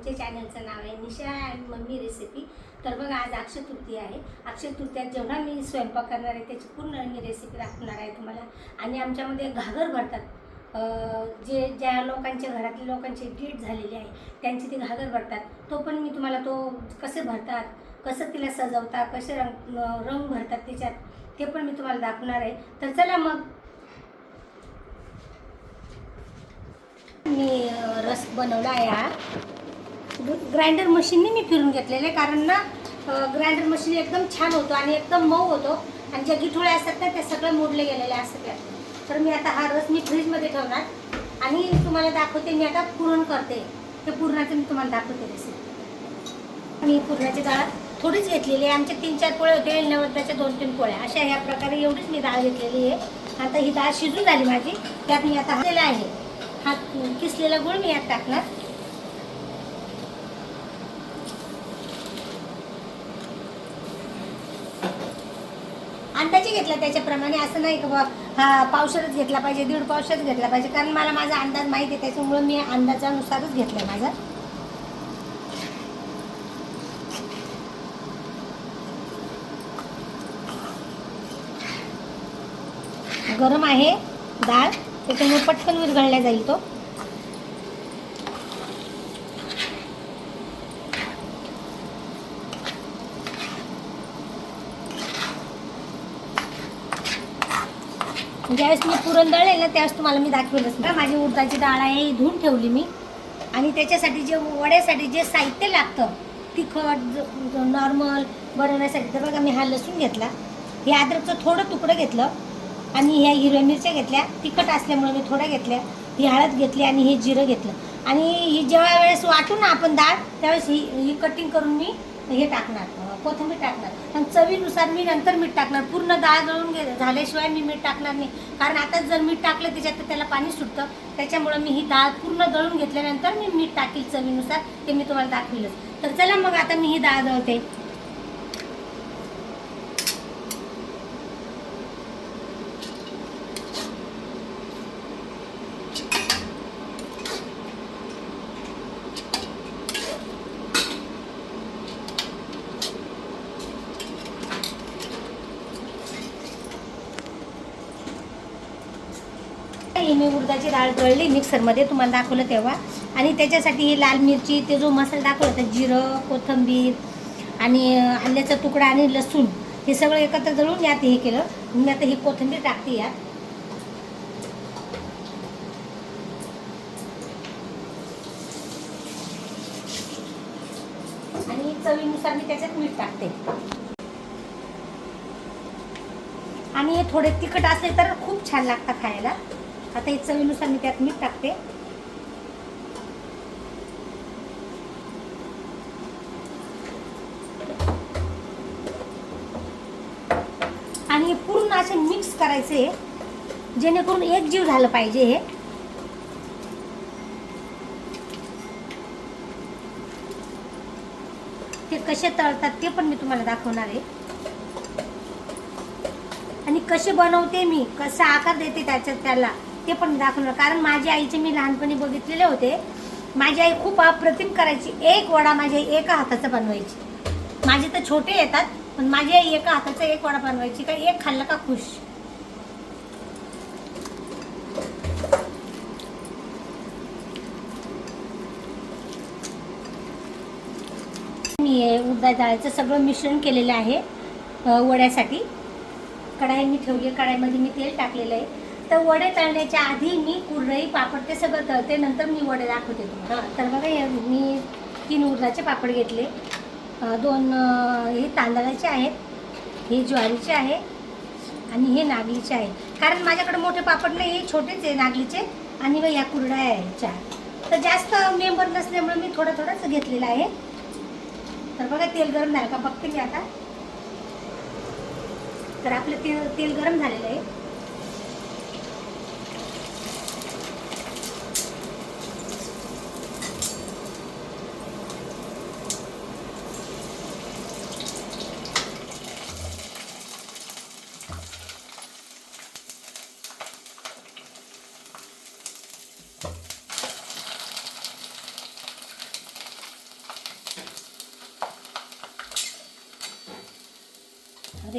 आमच्या चॅनलचं नाव आहे निशा and mummy recipe तर बघा आज अक्षय तृतीया आहे. अक्षय तृतीयात जेवढा मी स्वयंपाक करणार आहे त्याची पूर्ण मी रेसिपी दाखवणार आहे तुम्हाला. आणि आमच्यामध्ये घागर भरतात. जे ज्या लोकांच्या घरातल्या लोकांची डेट झालेली आहे त्यांची ते घागर भरतात. तो पण मी तुम्हाला तो कसे भरतात कसं तिला सजवतात कसे रंग रंग भरतात त्याच्यात ते पण मी तुम्हाला दाखवणार आहे. तर चला मग. मी रस बनवला आहे हा. ग्राइंडर मशीनने मी फिरून घेतलेले आहे कारण ना ग्राइंडर मशीन एकदम छान होतो आणि एकदम मऊ होतो. आणि ज्या गिठोळ्या असतात ना त्या सगळ्या मोडले गेलेल्या असतात त्यात तर मी आता हा रस मी फ्रीजमध्ये ठेवणार. आणि तुम्हाला दाखवते मी आता पुरण करते. ते पुरणाचं मी तुम्हाला दाखवते रेसिपी मी पुरणाची डाळ थोडीच घेतलेली आहे. आमचे तीन चार पोळे होते नवद्याच्या दोन तीन पोळ्या. अशा ह्या प्रकारे एवढीच मी डाळ घेतलेली आहे. आता ही डाळ शिजून झाली माझी. त्यात मी आता घातलेला आहे. हा किसलेला गुळ मी यात टाकणार. अंदाजे घेतला त्याच्याप्रमाणे. असं नाही की बा हा पावशरच घेतला पाहिजे दीड पावशरच घेतला पाहिजे. कारण मला माझा अंदाज माहिती आहे त्याच्यामुळं मी अंदाजानुसारच घेतला माझा. गरम आहे डाळ. त्याच्यामुळे पटकन विरघळला जाईल तो. ज्यावेळेस मी पुरण दळले ना त्यावेळेस तुम्हाला मी दाखवेलच ना माझी उडदाची डाळ आहे ही धुवून ठेवली मी. आणि त्याच्यासाठी जे वड्यासाठी जे साहित्य लागतं तिखट नॉर्मल बनवण्यासाठी. तर बघा मी हा लसूण घेतला. हे अद्रकचं थोडं तुकडं घेतलं. आणि ह्या हिरव्या मिरच्या घेतल्या. तिखट असल्यामुळे मी थोड्या घेतल्या. ही हळद घेतली आणि हे जिरं घेतलं. आणि ही जेव्हा वेळेस वाटू ना आपण डाळ त्यावेळेस ही ही कटिंग करून मी हे टाकणार कोथिंबीर टाकणार. आणि चवीनुसार मी नंतर मीठ टाकणार. पूर्ण डाळ गळून गे झाल्याशिवाय मी मीठ टाकणार नाही. कारण आता जर मीठ टाकलं त्याच्यात तर त्याला पाणी सुटतं. त्याच्यामुळं मी ही डाळ पूर्ण दळून घेतल्यानंतर मी मीठ टाकील चवीनुसार. ते मी तुम्हाला दाखविलंच. तर चला मग आता मी ही डाळ दळते ही मी उडदाची डाळ दळली मिक्सरमध्ये तुम्हाला दाखवलं तेव्हा. आणि त्याच्यासाठी ही लाल मिरची ते जो मसाला दाखवला होता जिरं कोथिंबीर आणि आल्याचा तुकडा आणि लसूण हे सगळं एकत्र दळून यात हे केलं. मी आता ही कोथिंबीर टाकते यात. आणि चवीनुसार मी त्याच्यात मीठ टाकते. आणि हे थोडे तिखट असले तर खूप छान लागतं खायला. आता हे चवीनुसार मी त्यात मीठ टाकते. आणि हे पूर्ण असे मिक्स करायचे जेणेकरून एक जीव झालं पाहिजे हे. ते कसे तळतात ते पण मी तुम्हाला दाखवणार आहे. आणि कसे बनवते मी कसा आकार देते त्याच्यात त्याला ते पण दाखवणार. कारण माझ्या आईचे मी लहानपणी बघितलेले होते. माझी आई खूप अप्रतिम करायची. एक वडा माझी आई एका हाताचा बनवायची. माझे तर छोटे येतात पण माझी आई एका हाताचा एक वडा बनवायची. का एक खाल्लं का खुश. मी हे उडदा डाळीचं सगळं मिश्रण केलेलं आहे वड्यासाठी. कढाई मी ठेवली आहे. कढाईमध्ये मी तेल टाकलेलं आहे. तर वडे तळण्याच्या आधी मी कुरडई पापड ते सगळं तळते. नंतर मी वडे दाखवते तुम्हाला. तर बघा मी तीन उडदाचे पापड घेतले. दोन हे तांदळाचे आहेत हे ज्वारीचे आहे आणि हे नागलीचे आहे. कारण माझ्याकडे मोठे पापड नाही हे छोटेच आहे नागलीचे आणि मग या कुरड्या आहे चार तर जास्त मेंबर नसल्यामुळे मी थोडं थोडंच घेतलेलं आहे. तर बघा तेल गरम झालं का? बघते मी आता. तर आपलं तेल तेल गरम झालेलं आहे.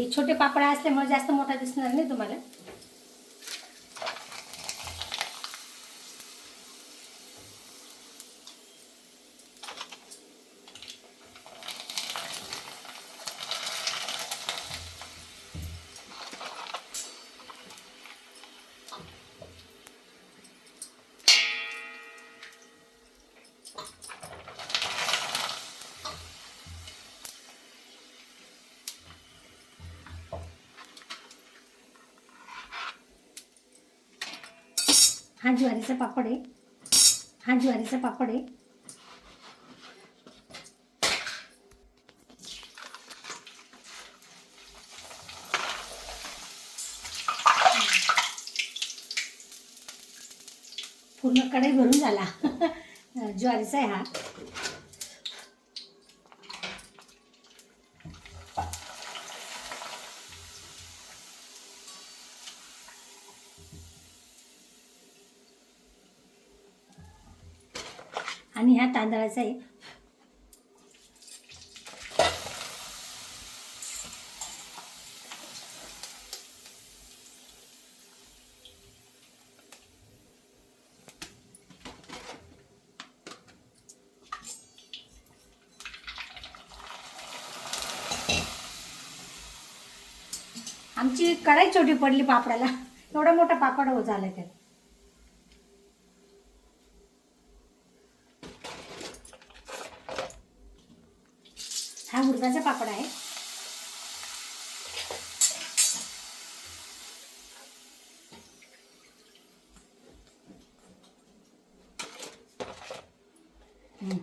हे छोटे पापड असल्यामुळे जास्त मोठा दिसणार नाही तुम्हाला हा ज्वारीचा पापड आहे. हा ज्वारीचा पापड आहे. पूर्ण कढई भरून झाला. ज्वारीचा आहे हा. तांदळाचा आहे. आमची कढाई छोटी पडली पापडाला. एवढा मोठा पापड हो झाला त्यात हा उडदाचा पापड आहे हम्म.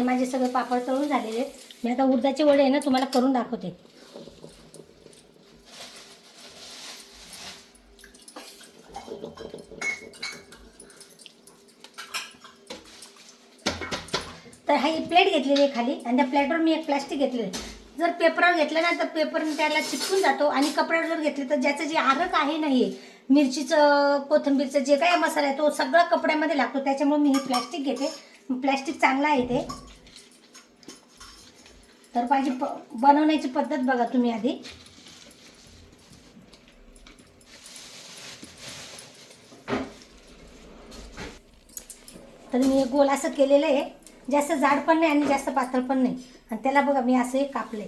आणि माझे सगळे पापड तळून झालेले आहेत. मी आता उडदाचे वडे आहे ना तुम्हाला करून दाखवते. तर हा ही प्लेट घेतलेली आहे खाली आणि त्या प्लेटवर मी एक प्लास्टिक घेतलेलं आहे. जर पेपरवर घेतलं ना तर पेपर त्याला चिपकून जातो आणि कपड्यावर जर घेतलं तर ज्याचं जे आरक आहे नाही मिरचीचं कोथिंबीरचं जे काय मसाला आहे तो सगळा कपड्यामध्ये लागतो. त्याच्यामुळे मी हे प्लॅस्टिक घेते. प्लॅस्टिक चांगला आहे ते. तर माझी प बनवण्याची पद्धत बघा तुम्ही आधी. तर मी हे गोल असं केलेलं आहे. जास्त जाड पण नाही आणि जास्त पातळ पण नाही. आणि त्याला बघा मी असं हे कापलंय.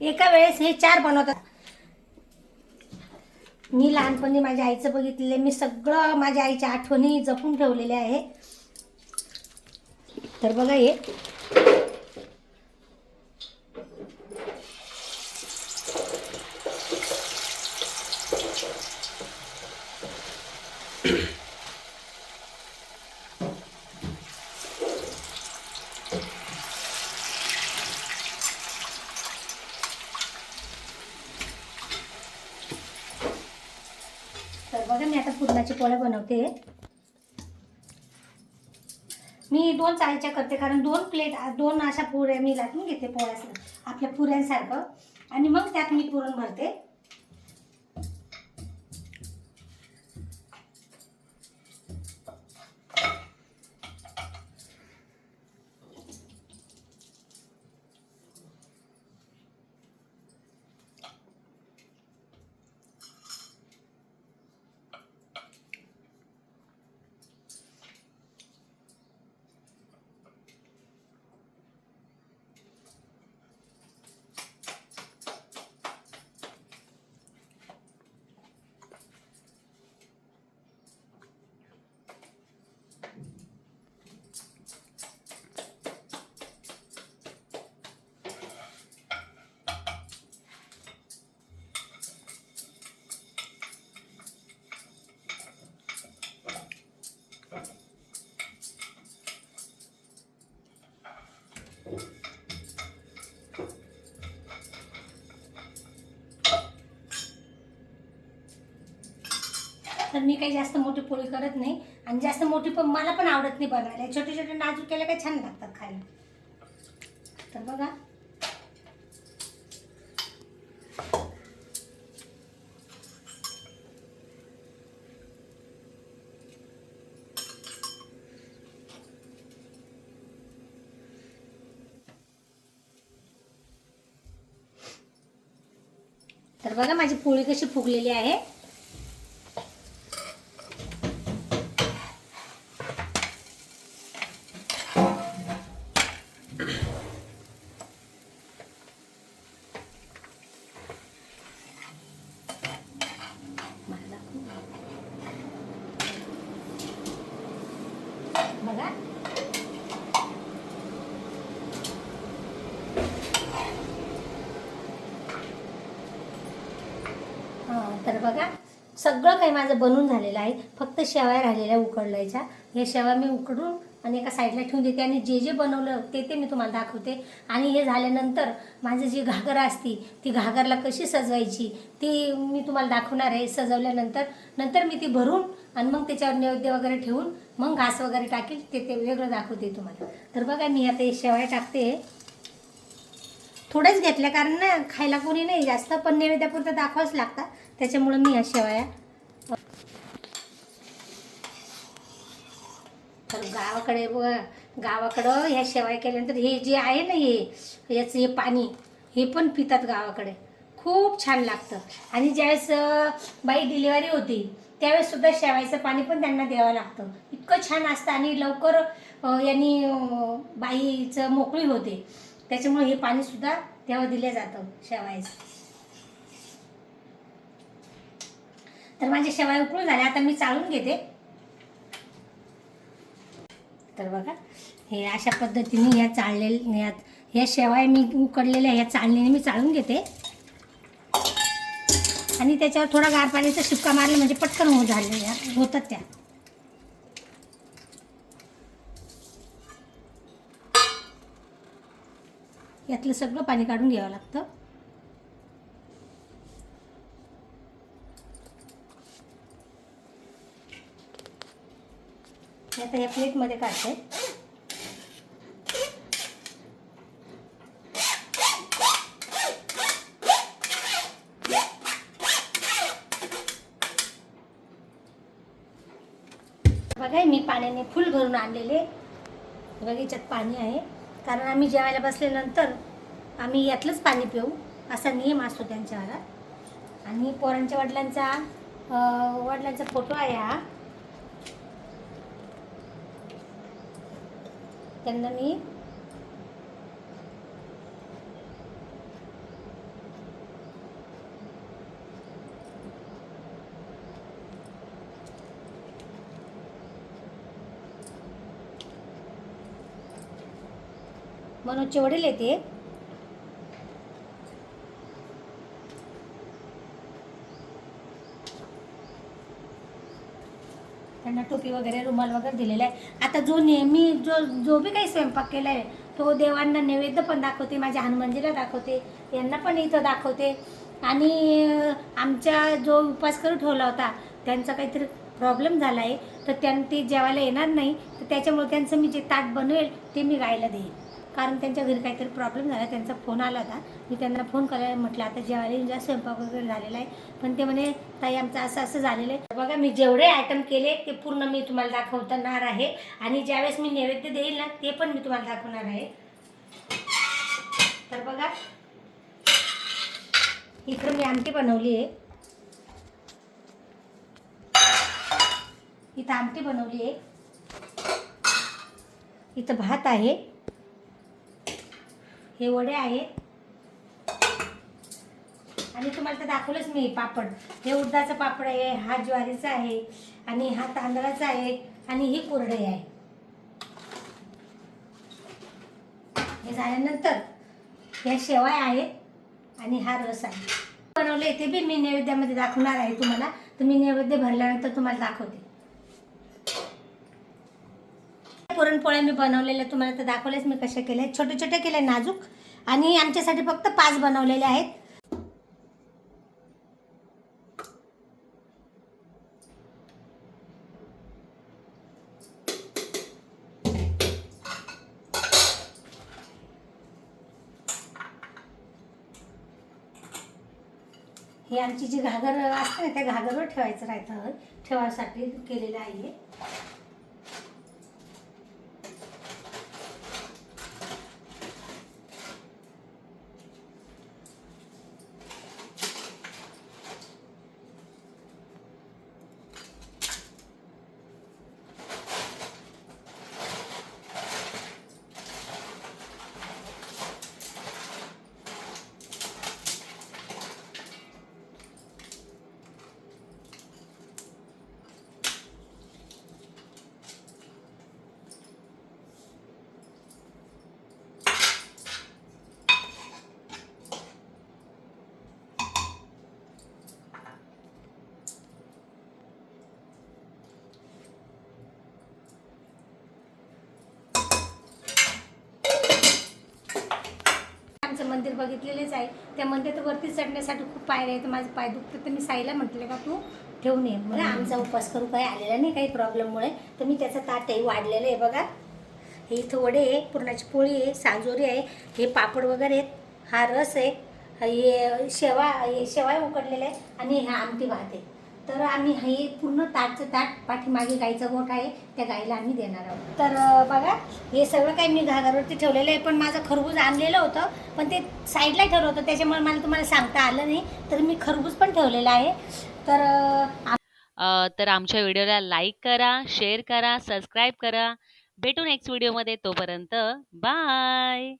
एका वेळेस हे चार बनवतात मी लहानपणी माझ्या आईचं बघितलेलं मी सगळं माझ्या आईच्या आठवणी जपून ठेवलेल्या आहे. तर बघा हे तर बघा मी आता पुरणाचे पोळ्या बनवते मी दोन चाळीच्या करते कारण दोन प्लेट दोन अशा पुऱ्या मी लाटून घेते पोळ्या आपल्या पुऱ्यांसारखं. आणि मग त्यात मी पुरण भरते. तर मी काही जास्त मोठी पोळी करत नाही. आणि जास्त मोठी पण मला पण आवडत नाही बनवायला. छोटे छोटे नाजूक केल्या काय छान लागतात खायला. तर बघा. तर बघा माझी पोळी कशी फुगलेली आहे मला दाखव. बघा हा, तर बघा सगळं काही माझं बनून झालेलं आहे. फक्त शेवया राहिलेल्या उकडलायच्या. हे शेवया मी उकडून आणि एका साईडला ठेवून देते आणि जे जे बनवलं ते ते मी तुम्हाला दाखवते. आणि हे झाल्यानंतर माझं जी घागर असती ती घागरला कशी सजवायची ती मी तुम्हाला दाखवणार आहे. सजवल्यानंतर नंतर मी ती भरून आणि मग त्याच्यावर नैवेद्य वगैरे ठेवून मग घास वगैरे टाकेल ते ते वेगळं दाखवते तुम्हाला. तर बघा मी आता हे शेवया टाकते. थोड्याच घेतल्या कारण ना खायला कोणी नाही जास्त पण नैवेद्यापुरतं दाखवावंच लागतात त्याच्यामुळं मी ह्या शेवया तर गावाकडे व गावाकडं ह्या शेवाय केल्यानंतर हे जे आहे ना हे याचं हे पाणी हे पण पितात गावाकडे. खूप छान लागतं. आणि ज्यावेळेस बाई डिलिव्हरी होती त्यावेळेस सुद्धा शेवायचं पाणी पण त्यांना द्यावं लागतं. इतकं छान असतं आणि लवकर यांनी बाईचं मोकळी होते. त्याच्यामुळे हे पाणी सुद्धा तेव्हा दिलं जातं शेवायचं. तर माझे शेवाय उकळून झाले आता मी चाळून घेते. तर बघा हे अशा पद्धतीने या चाळलेल्या या ह्या शेवाय मी उकडलेल्या ह्या चाळणीने मी चाळून घेते. आणि त्याच्यावर थोडा गार पाण्याचा शिपका मारला म्हणजे पटकन हो झालेल्या होतात त्या. यातलं सगळं पाणी काढून घ्यावं लागतं. आता या प्लेटमध्ये काढते. बघाय मी पाण्याने फुल भरून आणलेले. बघा याच्यात पाणी आहे. कारण आम्ही जेवायला बसल्यानंतर आम्ही यातलंच पाणी पिऊ असा नियम असतो त्यांच्या घरात आणि पोरांच्या वडिलांचा वडिलांचा फोटो आहे हा. त्यांना मी मनोजचे वडील येते त्यांना टोपी वगैरे रुमाल वगैरे दिलेला आहे. आता जो नेहमी जो जो बी काही स्वयंपाक केला आहे तो देवांना नैवेद्य पण दाखवते माझ्या हनुमानजीला दाखवते यांना पण इथं दाखवते. आणि आमच्या जो उपास करून ठेवला होता त्यांचा काहीतरी प्रॉब्लेम झाला आहे तर त्यां ते जेवायला येणार नाही तर त्याच्यामुळे त्यांचं मी जे ताट बनवेल ते मी गायला देईन कारण त्यांच्या घरी काहीतरी प्रॉब्लेम झाला त्यांचा फोन आला होता. मी त्यांना फोन करायला म्हटलं आता जेवायला येऊन स्वयंपाक वगैरे झालेला आहे. पण ते म्हणे ताई आमचं असं असं झालेलं आहे. बघा मी जेवढे आयटम केले ते पूर्ण मी तुम्हाला दाखवणार आहे. आणि ज्यावेळेस मी नैवेद्य देईल ना ते पण मी तुम्हाला दाखवणार आहे. तर बघा इकडं मी आमटी बनवली आहे. इथं आमटी बनवली आहे. इथं भात आहे. हे वडे आहेत. आणि तुम्हाला तर दाखवलंच मी पापड. हे उडदाचं पापड आहे हा ज्वारीचा आहे आणि हा तांदळाचा आहे आणि ही कुरडई आहे. हे झाल्यानंतर ह्या शेवाय आहेत आणि हा रस आहे. बनवले ते बी मी नैवेद्यामध्ये दाखवणार आहे तुम्हाला. तर मी नैवेद्य भरल्यानंतर तुम्हाला दाखवते. पुरणपोळ्या मी बनवलेल्या तुम्हाला तर दाखवलेच मी कशा केल्या छोटे छोटे केले नाजूक आणि आमच्यासाठी फक्त पाच बनवलेले आहेत. हे आमची जी घागर असते ना त्या घागरवर ठेवायचं राहतं. ठेवायसाठी केलेलं आहे आमचं मंदिर बघितलेलेच आहे. त्या मंदिरावरती चढण्यासाठी खूप पायऱ्या आहेत. माझे पाय दुखते तर मी साईला म्हटले का तू ठेवून ये. मला आमचा उपास करू काही आलेला नाही काही प्रॉब्लेममुळे. तर मी त्याचं ताटही वाढलेलं आहे बघा. हे इथं वडे आहे. पुरणाची पोळी आहे. सांजोरी आहे. हे पापड वगैरे आहेत. हा रस आहे. हे शेवा हे शेवाय उकडलेलं आहे. आणि हा आमटी भात आहे. तर आम्ही हे पूर्ण ताटचं ताट पाठीमागे गाईचा गोठ आहे त्या गाईला आम्ही देणार आहोत. तर बघा हे सगळं काही मी घागरवरती ठेवलेलं आहे पण माझं खरबूज आणलेलं होतं पण ते साईडला ठेवलं होतं त्याच्यामुळे मला तुम्हाला सांगता आलं नाही तर मी खरबूज पण ठेवलेलं आहे. तर तर आमच्या व्हिडिओला लाईक करा शेअर करा सबस्क्राईब करा. भेटू नेक्स्ट व्हिडिओमध्ये तोपर्यंत बाय!